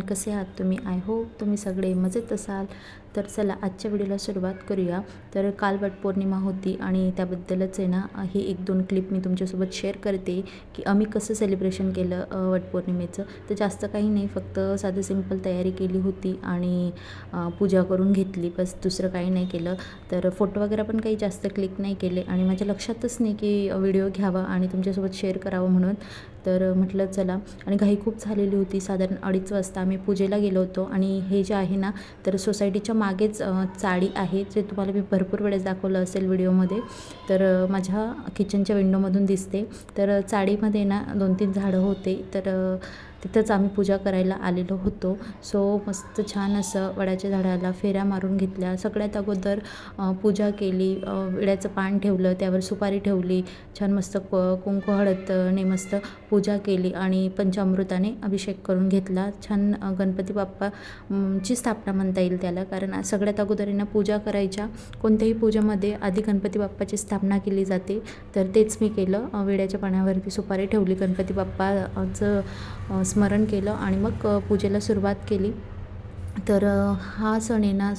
Hello कसे आहात? तुम्ही आय होप तुम्ही सगळे मजेत असाल. तर चला आजच्या व्हिडिओला सुरुवात करूया. तर काल वटपौर्णिमा होती आणि त्याबद्दलच आहे ना हे एक दोन क्लिप मी तुमच्यासोबत शेअर करते की आम्ही कसं सेलिब्रेशन केलं वटपौर्णिमेचं तर जास्त काही नाही फक्त साधं सिंपल तयारी केली होती आणि पूजा करून घेतली. बस दुसरं काही नाही केलं. तर फोटो वगैरे पण काही जास्त क्लिक नाही केले आणि माझ्या लक्षातच नाही की व्हिडिओ घ्यावा आणि तुमच्यासोबत शेअर करावं म्हणून. तर म्हटलं चला. आणि घाई खूप झालेली होती. साधारण अडीच वाजता आम्ही पूजेला गेलो होतो. आणि हे जे आहे ना तर सोसायटीच्या मागेच चाळी आहे जे तुम्हाला मी भरपूर वेळेस दाखवलं असेल व्हिडिओमध्ये. तर माझ्या किचनच्या विंडोमधून दिसते. तर चाळीमध्ये ना दोन तीन झाडं होते. तर तिथंच आम्ही पूजा करायला आलेलो होतो. सो मस्त छान असं वडाच्या झाडाला फेऱ्या मारून घेतल्या. सगळ्यात अगोदर पूजा केली. विड्याचं पान ठेवलं त्यावर सुपारी ठेवली. छान मस्त क कुंकू हळदने मस्त पूजा केली आणि पंचामृताने अभिषेक करून घेतला. छान गणपती बाप्पा ची स्थापना म्हणता येईल त्याला. कारण सगळ्यात अगोदर आहे पूजा करायच्या. कोणत्याही पूजेमध्ये आधी गणपती बाप्पाची स्थापना केली जाते. तर तेच मी केलं. विड्याच्या पाण्यावरती सुपारी ठेवली. गणपती बाप्पाचं स्मरण केलं आणि मग पूजेला सुरुवात केली. तर हा सण आहे ना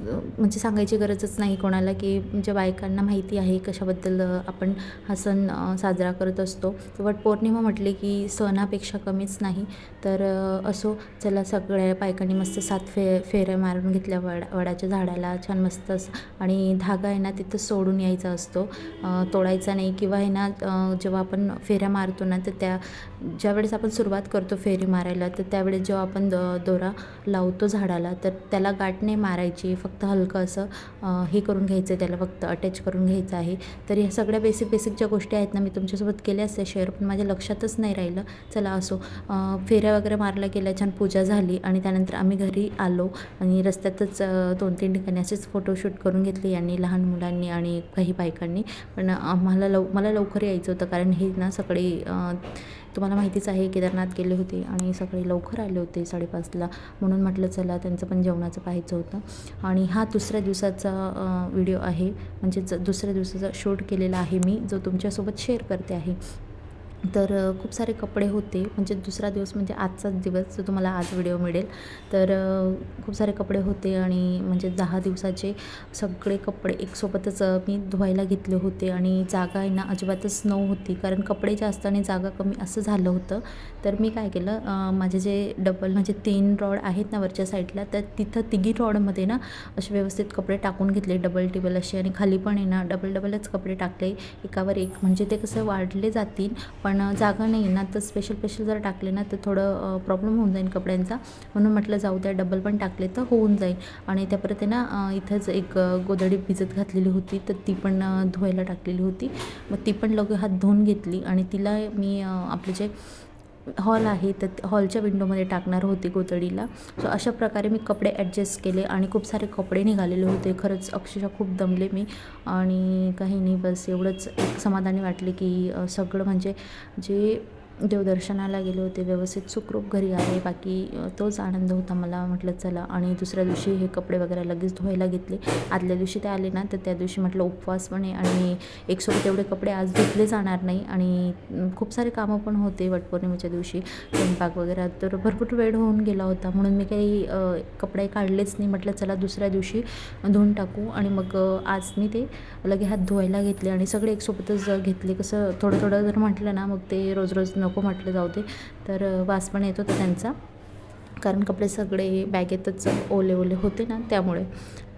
म्हणजे सांगायची गरजच नाही कोणाला की ज्या बायकांना माहिती आहे कशाबद्दल आपण हा सण साजरा करत असतो. वट पौर्णिमा म्हटले की सणापेक्षा कमीच नाही. तर असो चला सगळ्या बायकांनी मस्त सात फे फेऱ्या मारून घेतल्या वड वडाच्या झाडाला छान मस्त आणि धागा आहे ना तिथं सोडून यायचा असतो. तोडायचा नाही किंवा आहे ना जेव्हा आपण फेऱ्या मारतो ना तर त्या ज्यावेळेस आपण सुरुवात करतो फेरी मारायला तर त्यावेळेस जेव्हा आपण द दोरा लावतो झाडाला तर त्याला गाठ नाही मारायची. फक्त हलकं असं हे करून घ्यायचं आहे त्याला फक्त अटॅच करून घ्यायचं आहे. तर ह्या सगळ्या बेसिक बेसिक ज्या गोष्टी आहेत ना मी तुमच्यासोबत केल्या असत्या शेअर पण माझ्या लक्षातच नाही राहिलं. चला असो. फेऱ्या वगैरे मारल्या गेल्या छान पूजा झाली आणि त्यानंतर आम्ही घरी आलो आणि रस्त्यातच दोन तीन ठिकाणी असेच फोटोशूट करून घेतले यांनी लहान मुलांनी आणि काही बायकांनी. पण आम्हाला लव मला लवकर यायचं होतं कारण हे ना सगळे तुम्हाला माहितीच आहे केदारनाथ गेले होते आणि सकाळी लवकर आले होते साडेपाचला. म्हणून म्हटलं चला त्यांचं पण जेवणाचं पाहायचं होतं. आणि हा दुसऱ्या दिवसाचा व्हिडिओ आहे. म्हणजे ज दुसऱ्या दिवसाचा शूट केलेला आहे मी जो तुमच्यासोबत शेअर करते आहे. तर खूप सारे कपडे होते. म्हणजे दुसरा दिवस म्हणजे आजचाच दिवस जो तुम्हाला आज व्हिडिओ मिळेल. तर खूप सारे कपडे होते आणि म्हणजे दहा दिवसाचे सगळे कपडे एकसोबतच मी धुवायला घेतले होते आणि जागा आहे ना अजिबातच नव्हती कारण कपडे जास्त आणि जागा कमी असं झालं होतं. तर मी काय केलं माझे जे डबल म्हणजे तीन रॉड आहेत ना वरच्या साईडला तर तिथं तिघी रॉडमध्ये ना असे व्यवस्थित कपडे टाकून घेतले. डबल टेबल असे आणि खाली पण आहे ना डबल डबलच कपडे टाकले. एकावर एक म्हणजे ते कसं वाढले जातील पण पण जागा नाही ना. तर स्पेशल स्पेशल जर टाकले ना तर थोडं प्रॉब्लेम होऊन जाईल कपड्यांचा. म्हणून म्हटलं जाऊ द्या डबल पण टाकले तर होऊन जाईल आणि त्या परत ना इथंच एक गोदडी गोधडी भिजत घातलेली होती. तर ती पण धुवायला टाकलेली होती. मग ती पण लगे हात धुवून घेतली. आणि तिला मी आपले जे हॉल आहे तर हॉलच्या विंडोमध्ये टाकणार होती गोतडीला सो अशा प्रकारे मी कपडे ॲडजस्ट केले आणि खूप सारे कपडे निघालेले होते. खरंच अक्षरशः खूप दमले मी. आणि काही नाही बस एवढंच एक समाधानी वाटले की सगळं म्हणजे जे देवदर्शनाला गेले होते व्यवस्थित सुखरूप घरी आले बाकी तोच आनंद होता मला म्हटलं चला. आणि दुसऱ्या दिवशी हे कपडे वगैरे लगेच धुवायला घेतले. आदल्या दिवशी ते आले ना तर त्या दिवशी म्हटलं उपवास पण आहे आणि एकसोबत एवढे कपडे आज धुतले जाणार नाही. आणि खूप सारे कामं पण होते वटपौर्णिमेच्या दिवशी. स्वयंपाक वगैरे तर भरपूर वेळ होऊन गेला होता. म्हणून मी काही कपडे काढलेच नाही. म्हटलं चला दुसऱ्या दिवशी धुवून टाकू. आणि मग आज मी ते लगे हात धुवायला घेतले आणि सगळे एकसोबतच घेतले. कसं थोडं थोडं जर म्हटलं ना मग ते रोज रोज नको म्हटलं जाऊ दे. तर वास पण येत होता त्यांचा. कारण कपडे सगळे बॅगेतच ओले ओले होते ना त्यामुळे.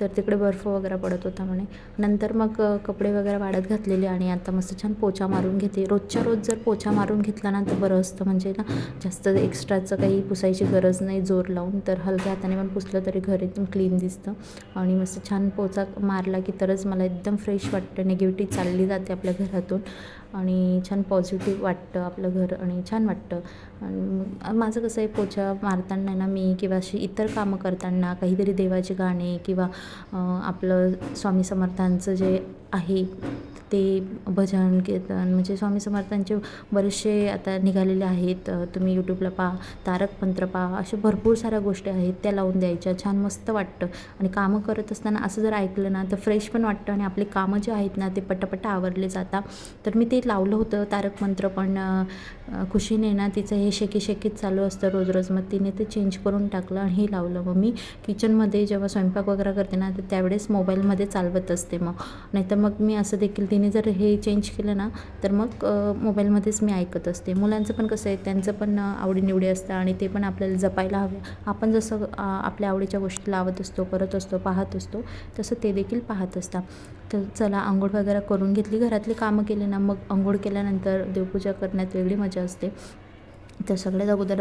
तर तिकडे बर्फ वगैरे पडत होता म्हणे. नंतर मग कपडे वगैरे वाढत घातलेले आणि आता मस्त छान पोछा मारून घेते. रोजच्या रोज जर पोछा मारून घेतला ना तर बरं असतं. म्हणजे ना जास्त एक्स्ट्राचं काही पुसायची गरज नाही जोर लावून. तर हलक्या हाताने पण पुसलं तरी घर एकदम क्लीन दिसतं. आणि मस्त छान पोचा मारला की तरच मला एकदम फ्रेश वाटतं. निगेटिव्ह चालली जाते आपल्या घरातून. आणि छान पॉझिटिव्ह वाटतं आपलं घर आणि छान वाटतं. आणि माझं कसं आहे पोछा मारताना ना मी किंवा अशी इतर कामं करताना काहीतरी देवाचे गाणे किंवा आपलं स्वामी समर्थांचं जे आहे ते भजन कीर्तन म्हणजे स्वामी समर्थांचे बरेचसे आता निघालेले आहेत. तुम्ही यूट्यूबला पहा तारक मंत्र पहा असे भरपूर साऱ्या गोष्टी आहेत त्या लावून द्यायच्या छान मस्त वाटतं. आणि कामं करत असताना असं जर ऐकलं ना तर फ्रेश पण वाटतं आणि आपली कामं जे आहेत ना ते पटापट आवरले जातात. तर मी ते लावलं होतं तारक मंत्र पण खुशीने ना तिचं हे शेकी शेकीच चालू असतं रोज रोज मग तिने ते चेंज करून टाकलं आणि हे लावलं. मग मी किचनमध्ये जेव्हा स्वयंपाक वगैरे करते ना तर त्यावेळेस मोबाईलमध्ये चालवत असते मग. नाहीतर मग मी असं देखील तिने जर हे चेंज केलं ना तर मग मोबाईलमध्येच मी ऐकत असते. मुलांचं पण कसं आहे त्यांचं पण आवडीनिवडी असतं आणि ते पण आपल्याला जपायला हवं. आपण जसं आपल्या आवडीच्या गोष्टी लावत असतो करत असतो पाहत असतो तसं ते देखील पाहत असतात. तर चला आंघोळ वगैरे करून घेतली. घरातली कामं केली ना मग आंघोळ केल्यानंतर देवपूजा करण्यात वेगळी मजा असते. तर सगळ्यात अगोदर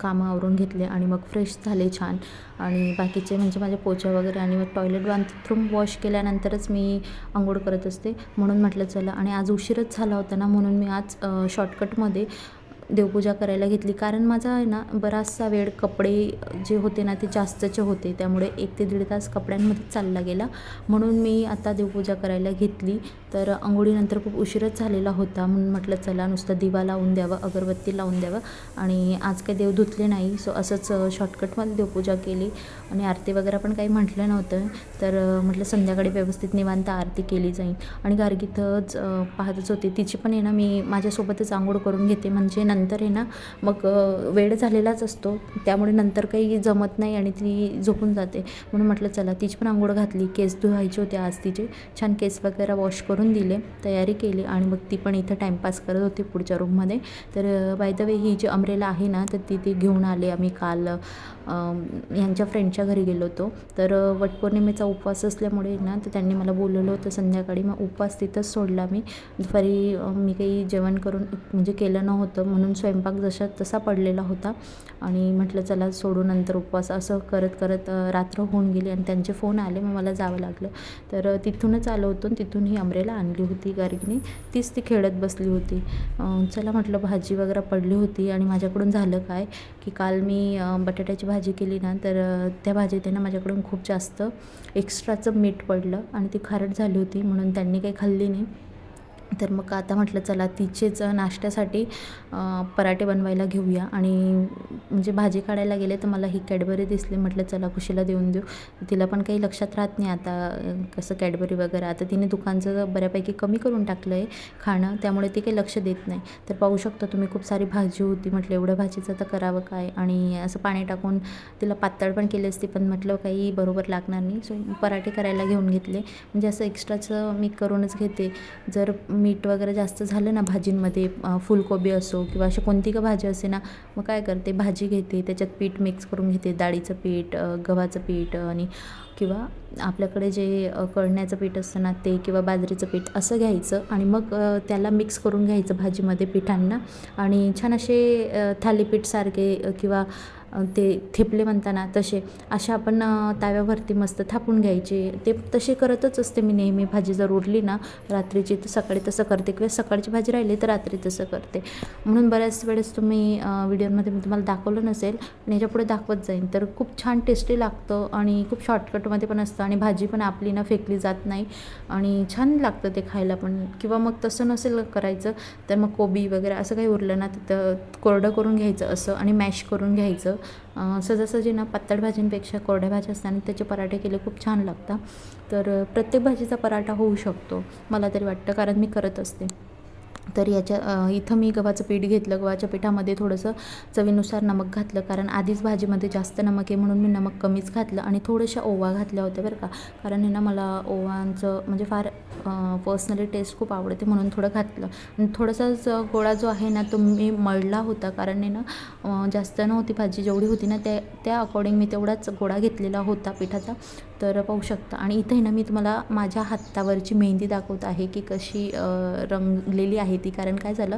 कामं आवरून घेतले आणि मग फ्रेश झाले छान. आणि बाकीचे म्हणजे माझे पोछा वगैरे आणि मग टॉयलेट बाथरूम वॉश केल्यानंतरच मी आंघोळ करत असते. म्हणून म्हटलं चला. आणि आज उशीरच झाला होता ना म्हणून मी आज शॉर्टकटमध्ये देवपूजा करायला घेतली. कारण माझा आहे ना बराचसा वेळ कपडे जे होते ना ते जास्तचे होते. त्यामुळे एक ते दीड तास कपड्यांमध्येच चालला गेला. म्हणून मी आता देवपूजा करायला घेतली. तर आंघोळीनंतर खूप उशीरच झालेला होता. म्हणून म्हटलं चला नुसतं दिवा लावून द्यावा अगरबत्ती लावून द्यावं. आणि आज काही देव धुतले नाही. सो असंच शॉर्टकटमध्ये देवपूजा केली. आणि आरती वगैरे पण काही म्हटलं नव्हतं. तर म्हटलं संध्याकाळी व्यवस्थित निवांत आरती केली जाईल. आणि गार्गीतच पाहतच होती. तिची पण आहे ना मी माझ्यासोबतच आंघोळ करून घेते. म्हणजे नंतर नंतर आहे ना मग वेळ झालेलाच असतो. त्यामुळे नंतर काही जमत नाही आणि ती झोपून जाते. म्हणून म्हटलं चला तिची पण आंघोळ घातली. केस धुवायचे होते आज तिचे. छान केस वगैरे वॉश करून दिले तयारी केली आणि मग ती पण इथं टाईमपास करत होती पुढच्या रूममध्ये तर बाय द वे ही जी अमरेला आहे ना तर ती ती घेऊन आले आम्ही काल यांच्या फ्रेंडच्या घरी गेलो होतो. तर वटपौर्णिमेचा उपवास असल्यामुळे ना तर त्यांनी मला बोलवलं होतं संध्याकाळी. मग उपवास तिथंच सोडला मी. दुपारी मी काही जेवण करून म्हणजे केलं नव्हतं. म्हणून स्वयंपाक जसा तसा पडलेला होता. आणि म्हटलं चला सोडू नंतर उपवास. असं करत करत रात्र होऊन गेली आणि त्यांचे फोन आले. मग मला जावं लागलं. तर तिथूनच आलो होतो आणि तिथून ही अमरेला आणली होती गार्गीने. तीच ती खेळत बसली होती. चला म्हटलं भाजी वगैरे पडली होती आणि माझ्याकडून झालं काय? की काल मी बटाट्याची भाजी केली ना तर त्या भाजीत ना माझ्याकडून खूप जास्त एक्स्ट्राचं मीठ पडलं आणि ती खारट झाली होती म्हणून त्यांनी काही खाल्ली नाही. तर मग आता म्हटलं चला तिचेच नाश्त्यासाठी पराठे बनवायला घेऊया. आणि म्हणजे भाजी काढायला गेले तर मला ही कॅडबरी दिसली. म्हटलं चला खुशीला देऊन देऊ. तिला पण काही लक्षात राहत नाही आता कसं कॅडबरी वगैरे. आता तिने दुकानचं बऱ्यापैकी कमी करून टाकलं आहे खाणं त्यामुळे ती काही लक्ष देत नाही. तर पाहू शकता तुम्ही खूप सारी भाजी होती. म्हटलं एवढं भाजीचं तर करावं काय? आणि असं पाणी टाकून तिला पातळ पण केली असती पण म्हटलं काही बरोबर लागणार नाही. सो पराठे करायला घेऊन घेतले. म्हणजे असं एक्स्ट्राचं मी करूनच घेते. जर मीठ वगैरे जास्त झालं ना भाजींमध्ये फुलकोबी असो किंवा अशी कोणती का भाजी असे ना मग काय करते भाजी घेते त्याच्यात पीठ मिक्स करून घेते डाळीचं पीठ गव्हाचं पीठ आणि किंवा आपल्याकडे जे कळण्याचं पीठ असतं ना ते किंवा बाजरीचं पीठ असं घ्यायचं आणि मग त्याला मिक्स करून घ्यायचं भाजीमध्ये पिठांना आणि छान असे थालीपीठसारखे किंवा ते थेपले म्हणताना तसे अशा आपण तव्यावरती मस्त थापून घ्यायचे. ते तसे करतच असते मी नेहमी. भाजी जर उरली ना रात्रीची तर सकाळी तसं करते. किंवा सकाळची भाजी राहिली तर रात्री तसं करते. म्हणून बऱ्याच वेळेस तुम्ही व्हिडिओमध्ये मी तुम्हाला दाखवलं नसेल आणि याच्यापुढे दाखवत जाईन. तर खूप छान टेस्टी लागतं आणि खूप शॉर्टकटमध्ये पण असतं आणि भाजी पण आपली ना फेकली जात नाही. आणि छान लागतं ते खायला पण. किंवा मग तसं नसेल करायचं तर मग कोबी वगैरे असं काही उरलं ना तर कोरडं करून घ्यायचं असं आणि मॅश करून घ्यायचं. सहजासहजी ना पातळ भाजींपेक्षा कोरड्या भाज्या असतात आणि त्याचे पराठे केले खूप छान लागतात. तर प्रत्येक भाजीचा पराठा होऊ शकतो मला तरी वाटतं कारण मी करत असते. तर याच्या इथं मी गव्हाचं पीठ घेतलं गव्हाच्या पिठामध्ये थोडंसं चवीनुसार नमक घातलं कारण आधीच भाजीमध्ये जास्त नमक आहे म्हणून मी नमक कमीच घातलं आणि थोडंशा ओवा घातल्या होत्या बरं का. कारण हे ना मला ओवांचं म्हणजे फार पर्सनली टेस्ट खूप आवडते म्हणून थोडं घातलं. आणि थोडासाच गोळा जो आहे ना तो मी मळला होता. कारण आहे ना जास्त नव्हती भाजी. जेवढी होती ना त्या त्या अकॉर्डिंग मी तेवढाच गोळा घेतलेला होता पिठाचा. तर पाहू शकता. आणि इथे ना मी तुम्हाला माझ्या हातावरची मेहंदी दाखवत आहे की कशी रंगलेली आहे ती. कारण काय झालं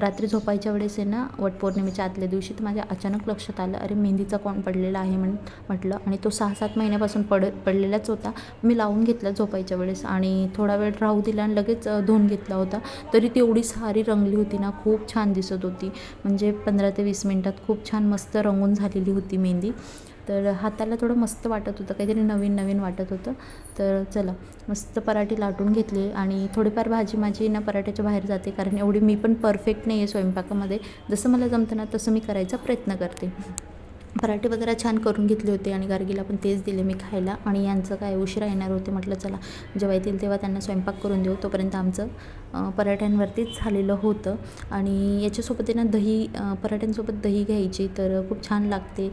रात्री झोपायच्या वेळेस आहे ना वटपौर्णिमेच्या आतल्या दिवशी तर माझ्या अचानक लक्षात आलं अरे मेहंदीचा कोण पडलेला आहे म्हण म्हटलं. आणि तो सहा सात महिन्यापासून पड पडलेलाच होता. मी लावून घेतला झोपायच्या वेळेस. आणि थोडा वेळ राहू दिला आणि लगेच धुवून घेतला होता. तरी ती एवढी सारी रंगली होती ना खूप छान दिसत होती. म्हणजे पंधरा ते वीस मिनटात खूप छान मस्त रंगून झालेली होती मेहंदी. तर हाताला थोडं मस्त वाटत होतं काहीतरी नवीन नवीन वाटत होतं. तर चला मस्त पराठे लाटून घेतले आणि थोडीफार भाजी माझी ना पराठ्याच्या बाहेर जाते कारण एवढी मी पण परफेक्ट नाही आहे स्वयंपाकामध्ये. जसं मला जमतं ना तसं मी करायचा प्रयत्न करते. पराठे वगैरे छान करून घेतले होते आणि गार्गीला पण तेच दिले मी खायला. आणि यांचं काय उशिरा येणार होते म्हटलं चला जेव्हा येतील तेव्हा त्यांना स्वयंपाक करून देऊ. तोपर्यंत आमचं पराठ्यांवरतीच झालेलं होतं. आणि याच्यासोबत आहे ना दही पराठ्यांसोबत दही घ्यायची तर खूप छान लागते.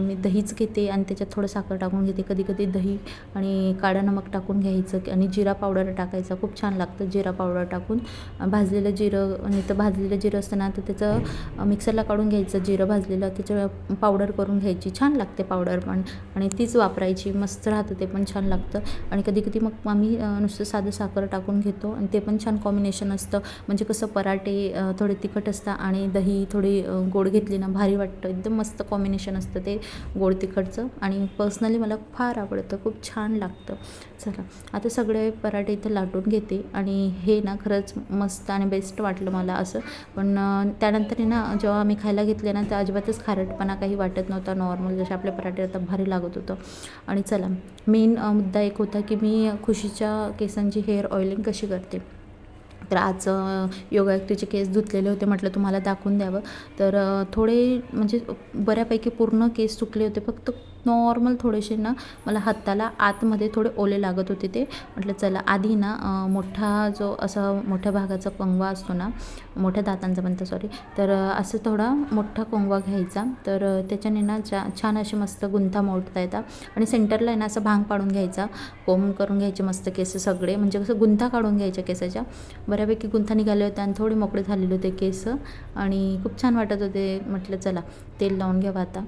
मी दहीच घेते आणि त्याच्यात थोडं साखर टाकून घेते. कधी कधी दही आणि काळा नमक टाकून घ्यायचं आणि जिरा पावडर टाकायचा. खूप छान लागतं जिरा पावडर टाकून. भाजलेलं जिरं आणि तर भाजलेलं जिरं असतं ना तर त्याचं मिक्सरला काढून घ्यायचं. जिरं भाजलेलं त्याचं पावडर करून घ्यायची. छान लागते पावडर पण आणि तीच वापरायची. मस्त राहतं ते पण छान लागतं. आणि कधी कधी मग आम्ही नुसतं साधं साखर टाकून घेतो आणि ते पण छान कॉम्बिनेशन असतं. म्हणजे कसं पराठे थोडे तिखट असतात आणि दही थोडी गोड घेतली ना भारी वाटतं. एकदम मस्त कॉम्बिनेशन असतं ते गोड तिखटचं. आणि पर्सनली मला फार आवडतं. खूप छान लागतं. चला आता सगळे पराठे इथं लाटून घेते. आणि हे ना खरंच मस्त आणि बेस्ट वाटलं मला असं. पण त्यानंतर आहे ना जेव्हा आम्ही खायला घेतले ना तर अजिबातच खारटपणा काही वाटत नव्हता. नॉर्मल जसे आपले पराठे आता भारी लागत होतं. आणि चला मेन मुद्दा एक होता की मी खुशीच्या केसांची हेअर ऑइलिंग कशी करते? तर आज योगा ॲक्टिवचे केस धुतलेले होते म्हटलं तुम्हाला दाखवून द्यावं. तर थोडे म्हणजे बऱ्यापैकी पूर्ण केस सुकले होते. फक्त नॉर्मल थोडेसे ना मला हाताला आतमध्ये थोडे ओले लागत होते ते. म्हटलं चला आधी ना मोठा जो असा मोठ्या भागाचा कंगवा असतो ना मोठ्या दातांचा म्हणतं सॉरी तर असं थोडा मोठा कोंगवा घ्यायचा. तर त्याच्याने ना छा छान असे मस्त गुंथा मोडता येतात. आणि सेंटरला आहे ना असं भांग पाडून घ्यायचा. कोंब करून घ्यायचे मस्त केस सगळे. म्हणजे कसं गुंथा काढून घ्यायच्या केसाच्या. बऱ्यापैकी गुंथा निघाले होते आणि थोडे मोकळे झालेले होते केस. आणि खूप छान वाटत होते. म्हटलं चला तेल लावून घ्यावं आता.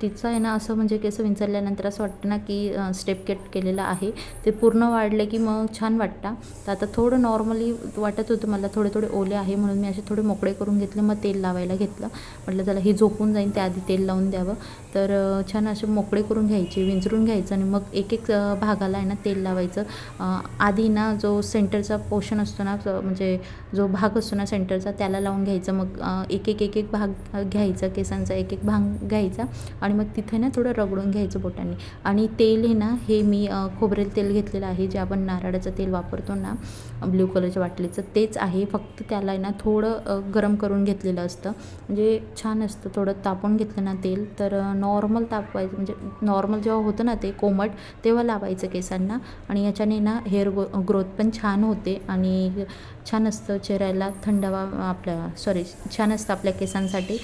तिचं आहे ना असं म्हणजे केस विंचरल्यानंतर असं वाटतं ना की स्टेप कट केलेलं आहे. ते पूर्ण वाढले की मग छान वाटतं. तर आता थोडं नॉर्मली वाटत होतं मला थोडे थोडे ओले आहे म्हणून मी असे थोडे मोकळे करून घेतले मग तेल लावायला घेतलं. म्हटलं त्याला हे झोपून जाईन त्याआधी तेल लावून द्यावं. तर छान असे मोकळे करून घ्यायचे विंचरून घ्यायचं आणि मग एक एक भागाला आहे ना तेल लावायचं. आधी ना जो सेंटरचा पोर्शन असतो ना म्हणजे जो भाग असतो ना सेंटरचा त्याला लावून घ्यायचं. मग एक एक एक एक भाग घ्यायचा केसांचा एक एक भाग घ्यायचा. आणि मग तिथे ना थोडं रगडून घ्यायचं बोटांनी. आणि तेल हे ना हे मी खोबरेल तेल घेतलेलं आहे जे आपण नारळाचं तेल वापरतो ना ब्ल्यू कलरच्या बाटलीचं तेच आहे. फक्त त्याला आहे ना थोडं गरम करून घेतलेलं असतं. म्हणजे छान असतं थोडं तापून घेतलं ना तेल. तर नॉर्मल तापवायचं म्हणजे नॉर्मल जेव्हा होतं ना ते कोमट तेव्हा लावायचं केसांना. आणि याच्याने ना हेअर ग्रो ग्रोथ पण छान होते. आणि छान असतं चेहऱ्याला थंडावा आपल्या सॉरी छान असतं आपल्या केसांसाठी.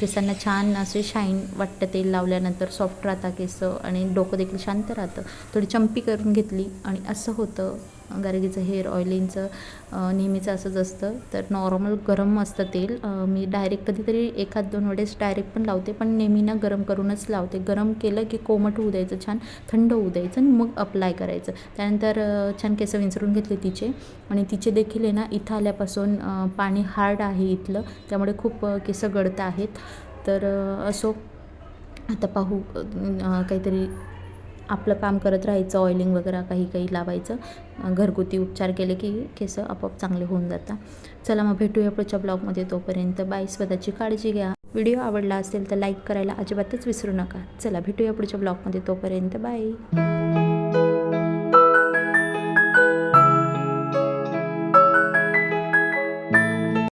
केसांना छान असे शाईन वाटतं तेल लावल्यानंतर सॉफ्ट राहता केस आणि डोकं देखील शांत राहतं. थोडी चंपी करून घेतली आणि असं होतं. गार्गीचं हेअर ऑइलिंगचं अ, नेहमीचं असंच असतं. तर नॉर्मल गरम असतं तेल. मी डायरेक्ट कधीतरी एखाद दोन वेळेस डायरेक्ट पण लावते पण नेहमी ना गरम करूनच लावते. गरम केलं की कोमट होऊ द्यायचं छान थंड होऊ द्यायचं आणि मग अप्लाय करायचं. त्यानंतर छान केस विंचरून घेतले तिचे. आणि तिचे देखील आहे ना इथं आल्यापासून पाणी हार्ड आहे इथलं. त्यामुळे खूप केस गळत आहेत. तर असो. आता पाहू काहीतरी आपलं काम करत राहायचं ऑइलिंग वगैरे काही काही लावायचं. घरगुती उपचार केले की केस आपोआप चांगले होऊन जातात. चला मग भेटूया पुढच्या ब्लॉगमध्ये तोपर्यंत. बाय स्वतःची काळजी घ्या. व्हिडिओ आवडला असेल तर लाईक करायला अजिबातच विसरू नका. चला भेटूया पुढच्या ब्लॉगमध्ये तोपर्यंत. बाय